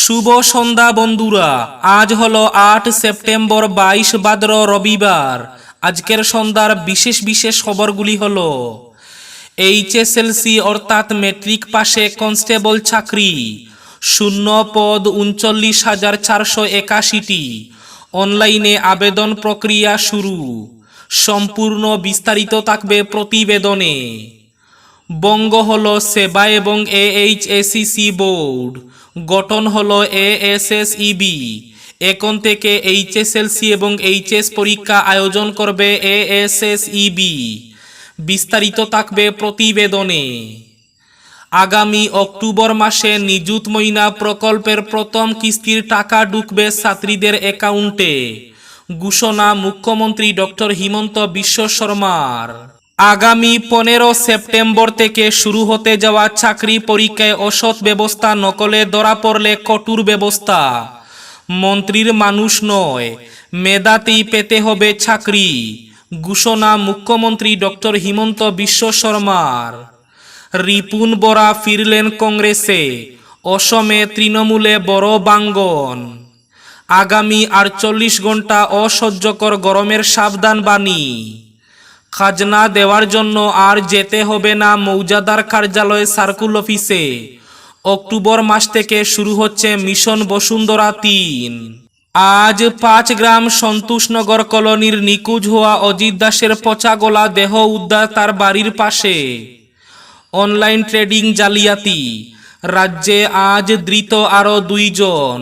শুভ সন্ধ্যা বন্ধুরা, আজ হলো আট সেপ্টেম্বর বাইশ ভাদ্র রবিবার। আজকের সন্ধ্যার বিশেষ বিশেষ খবরগুলি হলো, এইচএসএলসি অর্থাৎ মেট্রিক পাশে কনস্টেবল চাকরি, শূন্য পদ উনচল্লিশ হাজার চারশো একাশিটি। অনলাইনে আবেদন প্রক্রিয়া শুরু। সম্পূর্ণ বিস্তারিত থাকবে প্রতিবেদনে। বঙ্গ হল সেবা এবং এএইচএসিসি বোর্ড। গঠন হল এএসএসইবি এখন থেকে এইচএসএলসি এবং এইচএস পরীক্ষা আয়োজন করবে এএসএসইবি বিস্তারিত থাকবে প্রতিবেদনে। আগামী অক্টোবর মাসে নিযুত মইনা প্রকল্পের প্রথম কিস্তির টাকা ঢুকবে ছাত্রীদের অ্যাকাউন্টে। ঘোষণা মুখ্যমন্ত্রী ডক্টর হিমন্ত বিশ্ব শর্মার। আগামী পনেরো সেপ্টেম্বর থেকে শুরু হতে যাওয়া চাকরি পরীক্ষায় অসৎ ব্যবস্থা নকলে ধরা পড়লে কঠোর ব্যবস্থা। মন্ত্রীর মানুষ নয়, মেধাতেই পেতে হবে চাকরি, ঘোষণা মুখ্যমন্ত্রী ডক্টর হিমন্ত বিশ্ব শর্মার। রিপুন বরা ফিরলেন কংগ্রেসে, অসমে তৃণমূলে বড় বাঙ্গন। আগামী আটচল্লিশ ঘণ্টা অসহ্যকর গরমের সাবধান বাণী। খাজনা দেওয়ার জন্য আর যেতে হবে না মৌজাদার কার্যালয়ে সার্কুল অফিসে। অক্টোবর মাস থেকে শুরু হচ্ছে মিশন বসুন্ধরা তিন। আজ পাঁচ গ্রাম সন্তোষনগর কলোনির নিকুজ হওয়া অজিত দাসের পচা গলা দেহ উদ্ধার তার বাড়ির পাশে। অনলাইন ট্রেডিং জালিয়াতি। রাজ্যে আজ ধৃত আরও দুইজন।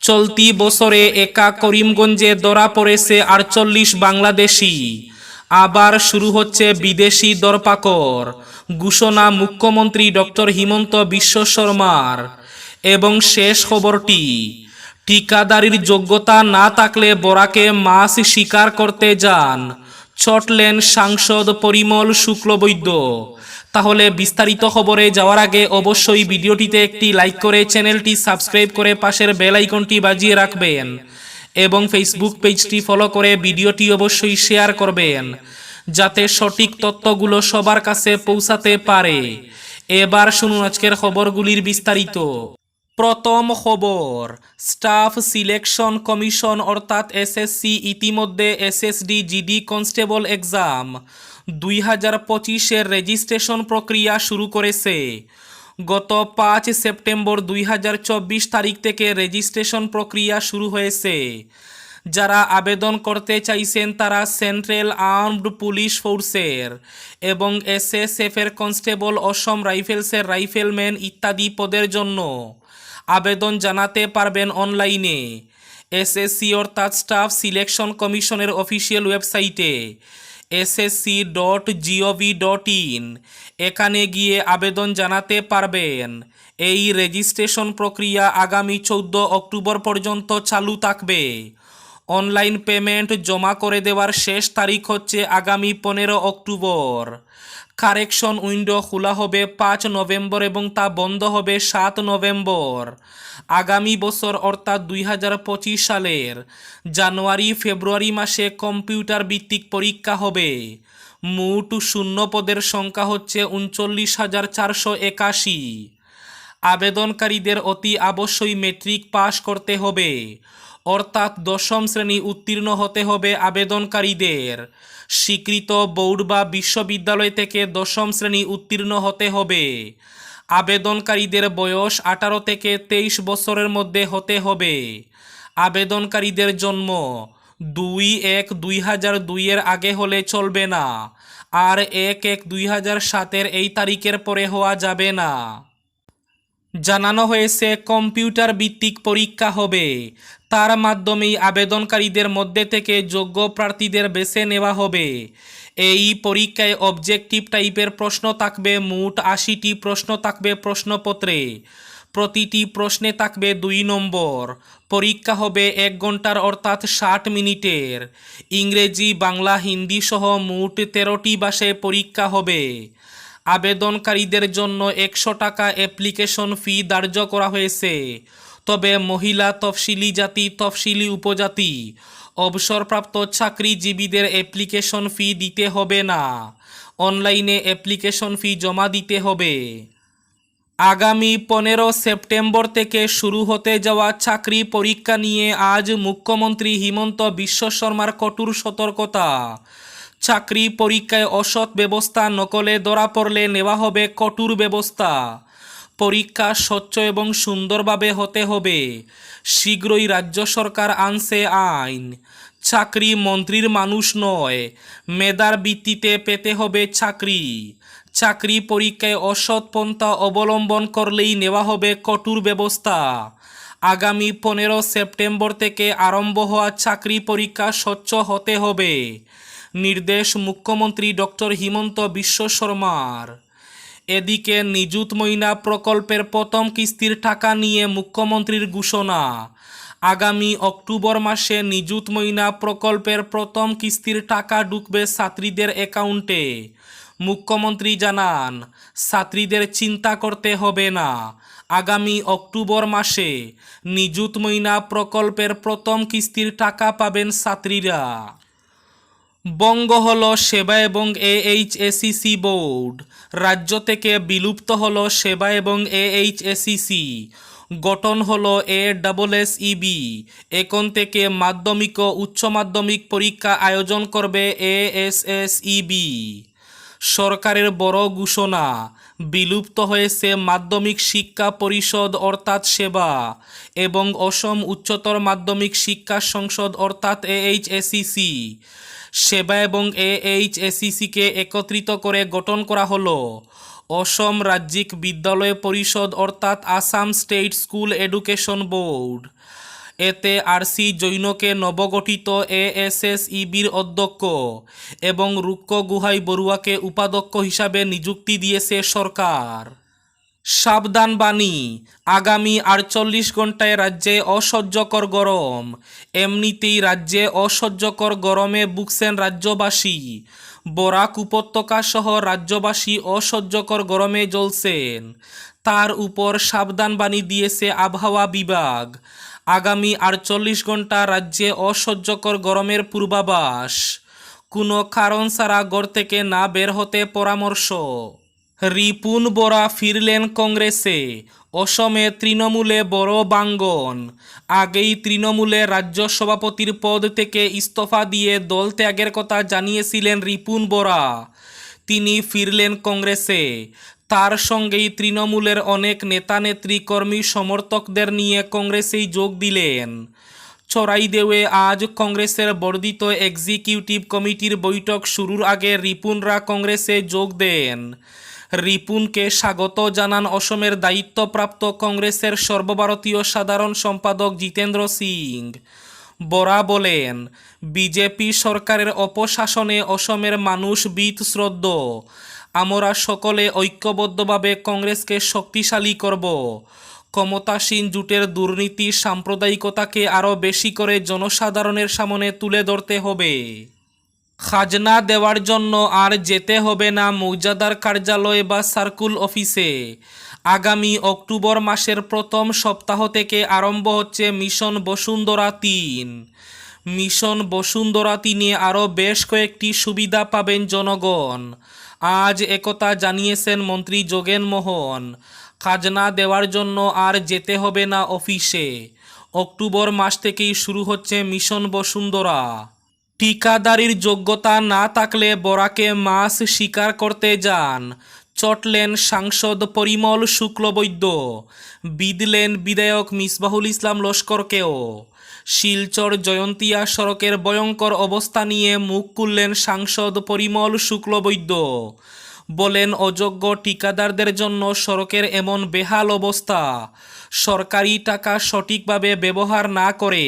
চলতি বছরে একা করিমগঞ্জে ধরা পড়েছে আটচল্লিশ বাংলাদেশি। আবার শুরু হচ্ছে বিদেশি দরপাকর ঘোষণা মুখ্যমন্ত্রী ডক্টর হিমন্ত বিশ্ব শর্মার। এবং শেষ খবরটি, ঠিকাদারির যোগ্যতা না থাকলে বরাকে মাছ শিকার করতে যান। ছটলেন সাংসদ পরিমল শুক্লবৈদ্য। তাহলে বিস্তারিত খবরে যাওয়ার আগে অবশ্যই ভিডিওটিতে একটি লাইক করে চ্যানেলটি সাবস্ক্রাইব করে পাশের বেল আইকনটি বাজিয়ে রাখবেন। এবং ফেসবুক পেজটি ফলো করে ভিডিওটি অবশ্যই শেয়ার করবেন, যাতে সঠিক তথ্যগুলো সবার কাছে পৌঁছাতে পারে। এবার শুনুন আজকের খবরগুলির বিস্তারিত। প্রথম খবর স্টাফ সিলেকশন কমিশন অর্থাৎ এসএসসি ইতিমধ্যে এসএসডি জিডি কনস্টেবল এক্সাম দুই হাজার পঁচিশের রেজিস্ট্রেশন প্রক্রিয়া শুরু করেছে। গত পাঁচ সেপ্টেম্বর দুই হাজার চব্বিশ তারিখ থেকে রেজিস্ট্রেশন প্রক্রিয়া শুরু হয়েছে। যারা আবেদন করতে চাইছেন তারা সেন্ট্রাল আর্মড পুলিশ ফোর্সের এবং এসএসএফের কনস্টেবল, অসম রাইফেলসের রাইফেলম্যান ইত্যাদি পদের জন্য আবেদন জানাতে পারবেন অনলাইনে। এসএসসি অর্থাৎ স্টাফ সিলেকশন কমিশনের অফিসিয়াল ওয়েবসাইটে। SSC dot gov dot in এখানে গিয়ে আবেদন জানাতে পারবেন। এই রেজিস্ট্রেশন প্রক্রিয়া আগামী চৌদ্দ অক্টোবর পর্যন্ত চালু থাকবে। অনলাইন পেমেন্ট জমা করে দেওয়ার শেষ তারিখ হচ্ছে আগামী পনেরো অক্টোবর। কারেকশন উইন্ডো খোলা হবে পাঁচ নভেম্বর এবং তা বন্ধ হবে সাত নভেম্বর। আগামী বছর অর্থাৎ দুই হাজার পঁচিশ সালের জানুয়ারি ফেব্রুয়ারি মাসে কম্পিউটার ভিত্তিক পরীক্ষা হবে। মোট শূন্য পদের সংখ্যা হচ্ছে উনচল্লিশ হাজার চারশো একাশি। আবেদনকারীদের অতি অবশ্যই মেট্রিক পাশ করতে হবে। অর্থাৎ দশম শ্রেণি উত্তীর্ণ হতে হবে আবেদনকারীদের। স্বীকৃত বোর্ড বা বিশ্ববিদ্যালয় থেকে দশম শ্রেণি উত্তীর্ণ হতে হবে। আবেদনকারীদের বয়স আঠারো থেকে তেইশ বছরের মধ্যে হতে হবে। আবেদনকারীদের জন্ম দুই এক দুই হাজার দুইয়ের আগে হলে চলবে না, আর এক এক দুই হাজার সাতের এই তারিখের পরে হওয়া যাবে না। জানানো হয়েছে কম্পিউটার ভিত্তিক পরীক্ষা হবে। তার মাধ্যমেই আবেদনকারীদের মধ্যে থেকে যোগ্য প্রার্থীদের বেছে নেওয়া হবে। এই পরীক্ষায় অবজেক্টিভ টাইপের প্রশ্ন থাকবে, মোট আশিটি প্রশ্ন থাকবে প্রশ্নপত্রে। প্রতিটি প্রশ্নে থাকবে দুই নম্বর। পরীক্ষা হবে এক ঘণ্টার, অর্থাৎ ষাট মিনিটের। ইংরেজি, বাংলা, হিন্দি সহ মোট তেরোটি ভাষায় পরীক্ষা হবে। আবেদনকারীদের জন্য একশো টাকা অ্যাপ্লিকেশন ফি ধার্য করা হয়েছে। তবে মহিলা তফসিলি জাতি তফসিলি উপজাতি। অবসরপ্রাপ্ত চাকরিজীবীদের অ্যাপ্লিকেশন ফি দিতে হবে না। অনলাইনে অ্যাপ্লিকেশন ফি জমা দিতে হবে। আগামী পনেরো সেপ্টেম্বর থেকে শুরু হতে যাওয়া চাকরি পরীক্ষা নিয়ে আজ মুখ্যমন্ত্রী হিমন্ত বিশ্ব শর্মার কঠোর সতর্কতা। চাকরি পরীক্ষায় অসৎ ব্যবস্থা নকলে ধরা পড়লে নেওয়া হবে কঠোর ব্যবস্থা। পরীক্ষা স্বচ্ছ এবং সুন্দরভাবে হতে হবে। শীঘ্রই রাজ্য সরকার আনছে আইন। চাকরি মন্ত্রীর মানুষ নয়, মেধার ভিত্তিতে পেতে হবে চাকরি। চাকরি পরীক্ষায় অসৎ পন্থা অবলম্বন করলেই নেওয়া হবে কঠোর ব্যবস্থা। আগামী পনেরো সেপ্টেম্বর থেকে আরম্ভ হওয়া চাকরি পরীক্ষা স্বচ্ছ হতে হবে। নির্দেশ মুখ্যমন্ত্রী ডক্টর হিমন্ত বিশ্ব শর্মার। এদিকে নিযুত মইনা প্রকল্পের প্রথম কিস্তির টাকা নিয়ে মুখ্যমন্ত্রীর ঘোষণা। আগামী অক্টোবর মাসে নিযুত মইনা প্রকল্পের প্রথম কিস্তির টাকা ঢুকবে ছাত্রীদের অ্যাকাউন্টে। মুখ্যমন্ত্রী জানান, ছাত্রীদের চিন্তা করতে হবে না। আগামী অক্টোবর মাসে নিযুত মইনা প্রকল্পের প্রথম কিস্তির টাকা পাবেন ছাত্রীরা। বঙ্গ হল সেবা এবং এএইচএসিসি বোর্ড। রাজ্য থেকে বিলুপ্ত হল সেবা এবং এএইচএসিসি গঠন হলো এ ডাবল এস ইবি এখন থেকে মাধ্যমিক ও উচ্চ মাধ্যমিক পরীক্ষা আয়োজন করবে এ এস এস ইবি সরকারের বড় ঘোষণা, বিলুপ্ত হয়েছে মাধ্যমিক শিক্ষা পরিষদ অর্থাৎ সেবা এবং অসম উচ্চতর মাধ্যমিক শিক্ষা সংসদ অর্থাৎ এইচএসিসি সেবা এবং এইচএসিসিকে একত্রিত করে গঠন করা হলো। অসম রাজ্যিক বিদ্যালয় পরিষদ অর্থাৎ Assam state school education board. এতে আরসি জৈনকে নবগঠিত এএসএসইবির অধ্যক্ষ এবং রুক্ক গুহাই বড়ুয়াকে উপাধ্যক্ষ হিসাবে নিযুক্তি দিয়েছে সরকার। সাবধান বাণী। আগামী আটচল্লিশ ঘন্টায় রাজ্যে অসহ্যকর গরম। এমনিতেই রাজ্যে অসহ্যকর গরমে ভুগছেন রাজ্যবাসী। বরাক উপত্যকা সহ রাজ্যবাসী অসহ্যকর গরমে জ্বলছেন। তার উপর সাবধান বাণী দিয়েছে আবহাওয়া বিভাগ। আগামী আটচল্লিশ ঘণ্টা রাজ্যে অসহ্যকর গরমের পূর্বাভাস। কোনো কারণ ছাড়া গড় থেকে না বের হতে পরামর্শ। রিপুন বরা ফিরলেন কংগ্রেসে, অসমে তৃণমূলে বড় বাঙ্গন। আগেই তৃণমূলে রাজ্য সভাপতির পদ থেকে ইস্তফা দিয়ে দল ত্যাগের কথা জানিয়েছিলেন রিপুন বরা। তিনি ফিরলেন কংগ্রেসে। তার সঙ্গেই তৃণমূলের অনেক নেতানেত্রী, কর্মী, সমর্থকদের নিয়ে কংগ্রেসেই যোগ দিলেন। চড়াইদেওয়ে আজ কংগ্রেসের বর্ধিত এক্সিকিউটিভ কমিটির বৈঠক শুরুর আগে রিপুনরা কংগ্রেসে যোগ দেন। রিপুনকে স্বাগত জানান অসমের দায়িত্বপ্রাপ্ত কংগ্রেসের সর্বভারতীয় সাধারণ সম্পাদক জিতেন্দ্র সিং। বরা বলেন, বিজেপি সরকারের অপশাসনে অসমের মানুষ বিত শ্রদ্ধ আমরা সকলে ঐক্যবদ্ধভাবে কংগ্রেসকে শক্তিশালী করব। ক্ষমতাসীন জুটের দুর্নীতি সাম্প্রদায়িকতাকে আরও বেশি করে জনসাধারণের সামনে তুলে ধরতে হবে। খাজনা দেওয়ার জন্য আর যেতে হবে না মৌজাদার কার্যালয় বা সার্কুল অফিসে। আগামী অক্টোবর মাসের প্রথম সপ্তাহ থেকে আরম্ভ হচ্ছে মিশন বসুন্ধরা তিন। মিশন বসুন্ধরা তিনে আরও বেশ কয়েকটি সুবিধা পাবেন জনগণ। আজ একথা জানিয়েছেন মন্ত্রী যোগেন মোহন। খাজনা দেওয়ার জন্য আর যেতে হবে না অফিসে। অক্টোবর মাস থেকেই শুরু হচ্ছে মিশন বসুন্ধরা। ঠিকাদারির যোগ্যতা না থাকলে বরাকে মাছ শিকার করতে যান। চটলেন সাংসদ পরিমল শুক্লবৈদ্য। বিদলেন বিধায়ক মিসবাহুল ইসলাম লস্করকেও। শিলচর জয়ন্তিয়া সড়কের ভয়ঙ্কর অবস্থা নিয়ে মুখ খুললেন সাংসদ পরিমল শুক্লবৈদ্য। বলেন অযোগ্য ঠিকাদারদের জন্য সড়কের এমন বেহাল অবস্থা। সরকারি টাকা সঠিকভাবে ব্যবহার না করে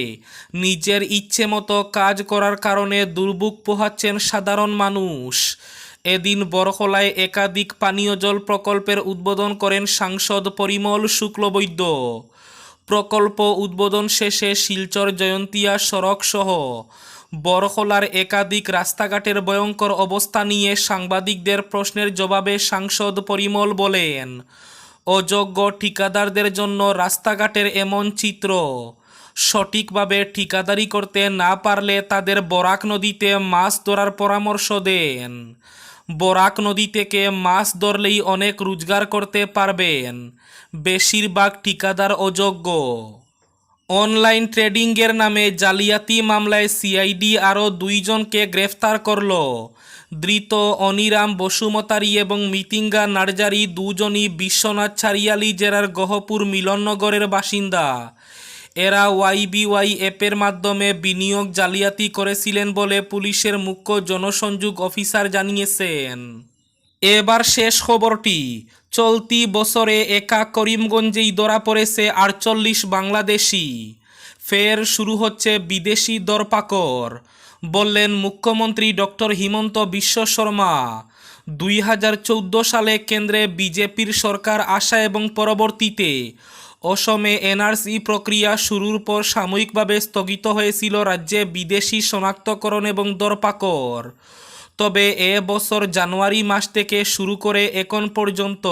নিজের ইচ্ছে মতো কাজ করার কারণে দুর্ভোগ পোহাচ্ছেন সাধারণ মানুষ। এদিন বরখলায় একাধিক পানীয় জল প্রকল্পের উদ্বোধন করেন সাংসদ পরিমল শুক্লবৈদ্য। প্রকল্প উদ্বোধন শেষে শিলচর জয়ন্তিয়া সড়ক সহ বরখলার একাধিক রাস্তাঘাটের ভয়ঙ্কর অবস্থা নিয়ে সাংবাদিকদের প্রশ্নের জবাবে সাংসদ পরিমল বলেন, অযোগ্য ঠিকাদারদের জন্য রাস্তাঘাটের এমন চিত্র সঠিকভাবে ঠিকাদারি করতে না পারলে তাদের বরাক নদীতে মাছ ধরার পরামর্শ দেন। বরাক নদী থেকে মাছ ধরলেই অনেক রোজগার করতে পারবেন। বেশিরভাগ ঠিকাদার অযোগ্য। অনলাইন ট্রেডিংয়ের নামে জালিয়াতি মামলায় সিআইডি আরও দুইজনকে গ্রেফতার করল। ধৃত অনিরাম বসুমতারি এবং মিতিঙ্গা নার্জারি দুজনই বিশ্বনাথ ছাড়িয়ালি জেলার গহপুর মিলননগরের বাসিন্দা। এরা ওয়াইবিওয়াই অ্যাপের মাধ্যমে বিনিয়োগ জালিয়াতি করেছিলেন বলে পুলিশের মুখ্য জনসংযোগ অফিসার জানিয়েছেন। এবার শেষ খবরটি। চলতি বছরে একা করিমগঞ্জেই ধরা পড়েছে আটচল্লিশ বাংলাদেশি। ফের শুরু হচ্ছে বিদেশি দরপাকর বললেন মুখ্যমন্ত্রী ডক্টর হিমন্ত বিশ্ব শর্মা। দুই হাজার চৌদ্দ সালে কেন্দ্রে বিজেপির সরকার আসা এবং পরবর্তীতে অসমে এনআরসি প্রক্রিয়া শুরুর পর সাময়িকভাবে স্থগিত হয়েছিল রাজ্যে বিদেশি শনাক্তকরণ এবং দরপাকর তবে এ বছর জানুয়ারি মাস থেকে শুরু করে এখন পর্যন্ত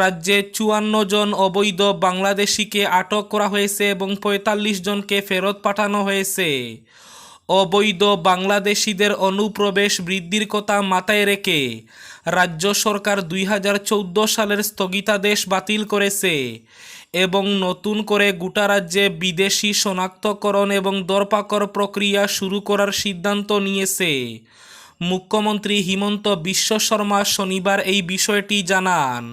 রাজ্যে চুয়ান্ন জন অবৈধ বাংলাদেশিকে আটক করা হয়েছে এবং পঁয়তাল্লিশ জনকে ফেরত পাঠানো হয়েছে। অবৈধ বাংলাদেশিদের অনুপ্রবেশ বৃদ্ধির কথা মাথায় রেখে রাজ্য সরকার দুই হাজার চৌদ্দ সালের স্থগিতাদেশ বাতিল করেছে এবং নতুন করে গোটা রাজ্যে বিদেশি শনাক্তকরণ এবং দরপাকর প্রক্রিয়া শুরু করার সিদ্ধান্ত নিয়েছে। মুখ্যমন্ত্রী হিমন্ত বিশ্ব শর্মা শনিবার এই বিষয়টি জানান।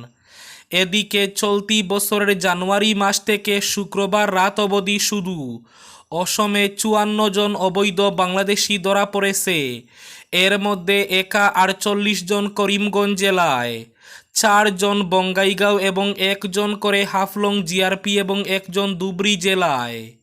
এদিকে চলতি বছরের জানুয়ারি মাস থেকে শুক্রবার রাত অবধি শুধু অসমে চুয়ান্ন জন অবৈধ বাংলাদেশি ধরা পড়েছে। এর মধ্যে একা আটচল্লিশ জন করিমগঞ্জ জেলায় চারজন বঙ্গাইগাঁও এবং একজন করে হাফলং জিআরপি এবং একজন দুবরি জেলায়।